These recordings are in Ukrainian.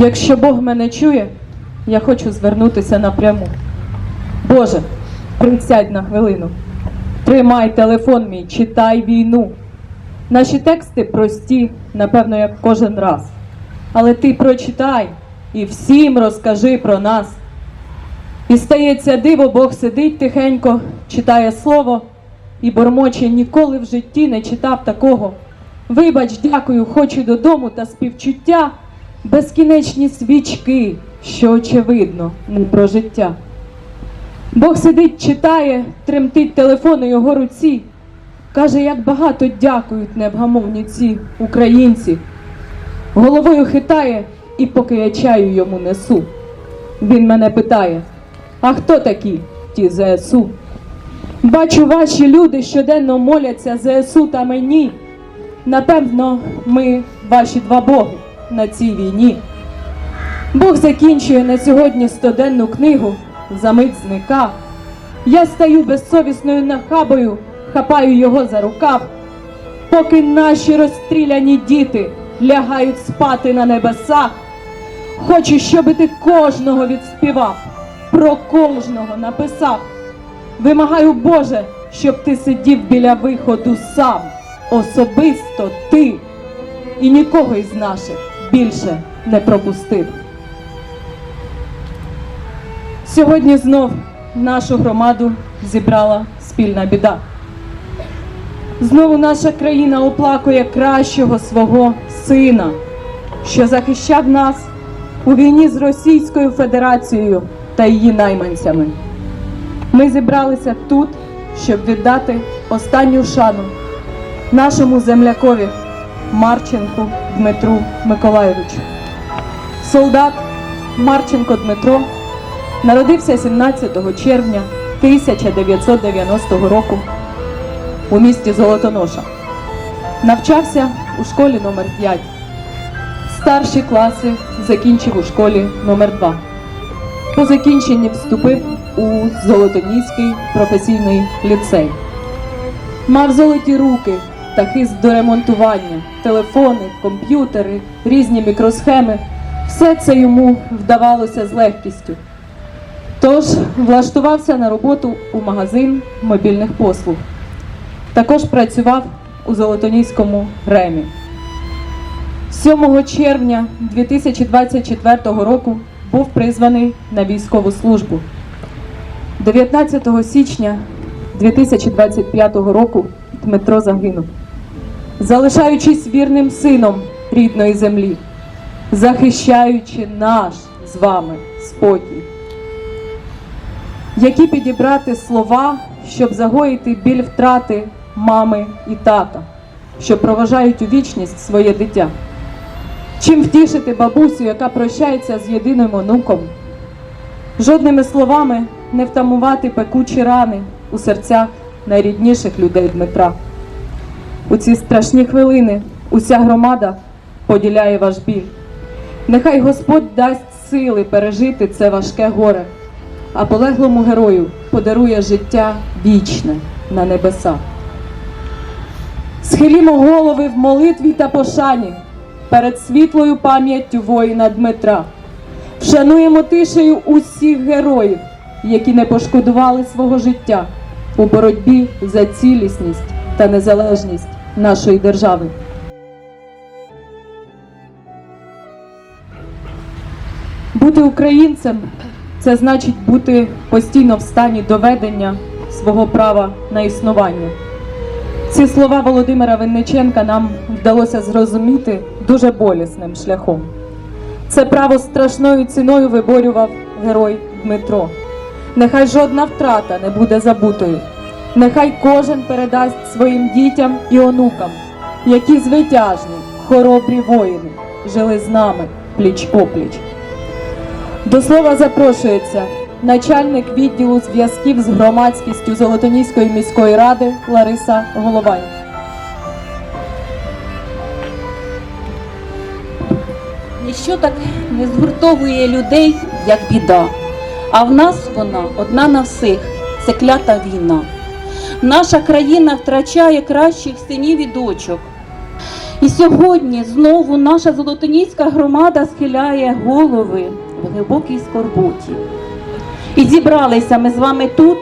Якщо Бог мене чує, я хочу звернутися напряму. Боже, присядь на хвилину. Тримай телефон мій, читай війну. Наші тексти прості, напевно, як кожен раз. Але ти прочитай і всім розкажи про нас. І стається диво, Бог сидить тихенько, читає слово і бормоче ніколи в житті не читав такого. Вибач, дякую, хочу додому та співчуття, безкінечні свічки, що очевидно не про життя. Бог сидить, читає, тремтить телефон у його руці. Каже, як багато дякують невгамовні ці українці. Головою хитає, і поки я чаю йому несу. Він мене питає: а хто такі ті ЗСУ? Бачу, ваші люди щоденно моляться ЗСУ та мені. Напевно, ми ваші два боги на цій війні. Бог закінчує на сьогодні стоденну книгу, за мить зника. Я стаю безсовісною нахабою, хапаю його за рукав, поки наші розстріляні діти лягають спати на небесах. Хочу, щоб ти кожного відспівав, про кожного написав. Вимагаю, Боже, щоб ти сидів біля виходу сам, особисто ти, і нікого із наших більше не пропустив. Сьогодні знов нашу громаду зібрала спільна біда. Знову наша країна оплакує кращого свого сина, що захищав нас у війні з Російською Федерацією та її найманцями. Ми зібралися тут, щоб віддати останню шану нашому землякові Марченку Дмитру Миколайовичу. Солдат Марченко Дмитро народився 17 червня 1990 року у місті Золотоноша. Навчався у школі номер 5 Старші класи закінчив у школі номер 2 По закінченні вступив у Золотоніський професійний ліцей. Мав золоті руки та хист до ремонтування, телефони, комп'ютери, різні мікросхеми. Все це йому вдавалося з легкістю. Тож влаштувався на роботу у магазин мобільних послуг. Також працював у Золотоніському ремі. 7 червня 2024 року був призваний на військову службу. 19 січня 2025 року Дмитро загинув, залишаючись вірним сином рідної землі, захищаючи наш з вами спокій. Які підібрати слова, щоб загоїти біль втрати мами і тата, що проважають у вічність своє дитя? Чим втішити бабусю, яка прощається з єдиним онуком? Жодними словами не втамувати пекучі рани у серцях найрідніших людей Дмитра. У ці страшні хвилини уся громада поділяє ваш біль. Нехай Господь дасть сили пережити це важке горе, а полеглому герою подарує життя вічне на небесах. Схилімо голови в молитві та пошані перед світлою пам'яттю воїна Дмитра. Вшануємо тишею усіх героїв, які не пошкодували свого життя у боротьбі за цілісність та незалежність нашої держави. Бути українцем це значить бути постійно в стані доведення свого права на існування. Ці слова Володимира Винниченка нам вдалося зрозуміти дуже болісним шляхом. Це право страшною ціною виборював герой Дмитро. Нехай жодна втрата не буде забутою. Нехай кожен передасть своїм дітям і онукам, які звитяжні, хоробрі воїни жили з нами пліч опліч. До слова запрошується начальник відділу зв'язків з громадськістю Золотоніської міської ради Лариса Головань. Ніщо так не згуртовує людей, як біда. А в нас вона одна на всіх це клята війна. Наша країна втрачає кращих синів і дочок. І сьогодні знову наша золотоніська громада схиляє голови в глибокій скорботі. І зібралися ми з вами тут,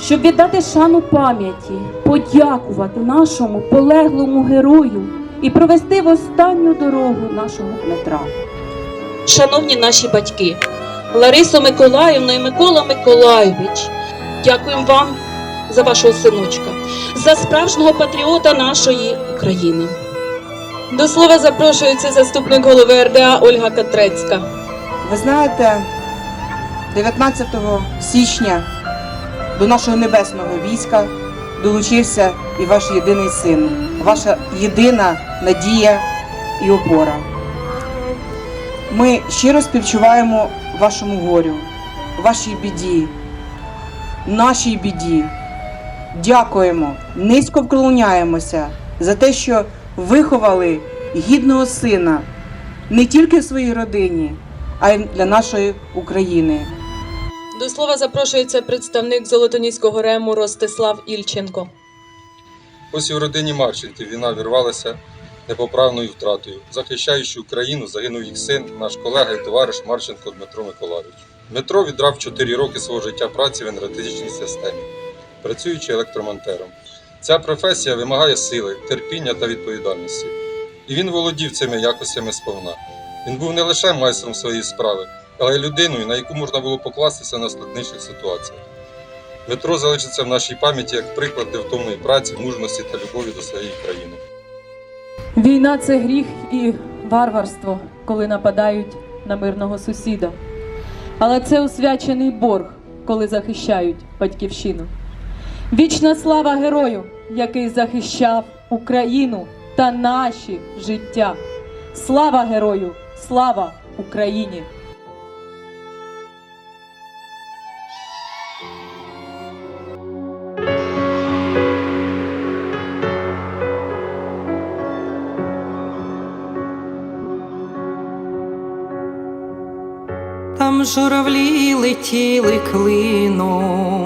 щоб віддати шану пам'яті, подякувати нашому полеглому герою і провести в останню дорогу нашого Дмитра. Шановні наші батьки, Ларисо Миколаївна і Микола Миколайович, дякуємо вам за вашого синочка, за справжнього патріота нашої України. До слова запрошується заступник голови РДА Ольга Катрецька. Ви знаєте, 19 січня до нашого небесного війська долучився і ваш єдиний син, ваша єдина надія і опора. Ми щиро співчуваємо вашому горю, вашій біді, нашій біді. Дякуємо, низько вклоняємося за те, що виховали гідного сина не тільки в своїй родині, а й для нашої України. До слова запрошується представник Золотоніського рему Ростислав Ільченко. Ось і в родині Марченків війна вірвалася непоправною втратою. Захищаючи Україну, загинув їх син, наш колега і товариш Марченко Дмитро Миколайович. Дмитро відрав 4 роки свого життя праці в енергетичній системі, працюючи електромонтером. Ця професія вимагає сили, терпіння та відповідальності. І він володів цими якостями сповна. Він був не лише майстром своєї справи, але й людиною, на яку можна було покластися на складніших ситуаціях. Дмитро залишиться в нашій пам'яті як приклад невтомної праці, мужності та любові до своєї країни. Війна це гріх і варварство, коли нападають на мирного сусіда. Але це освячений борг, коли захищають батьківщину. Вічна слава герою, який захищав Україну та наші життя. Слава герою! Слава Україні! Там журавлі летіли клином,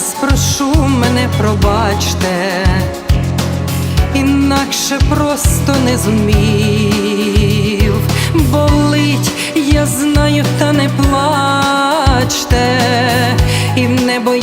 Вас прошу, мене пробачте, інакше просто не зумів. Болить, я знаю, та не плачте, і в небо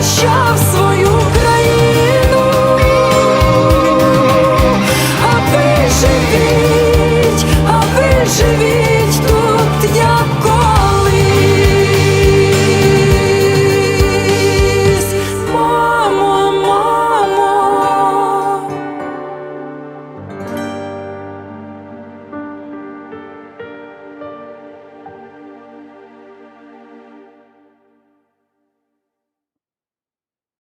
захищав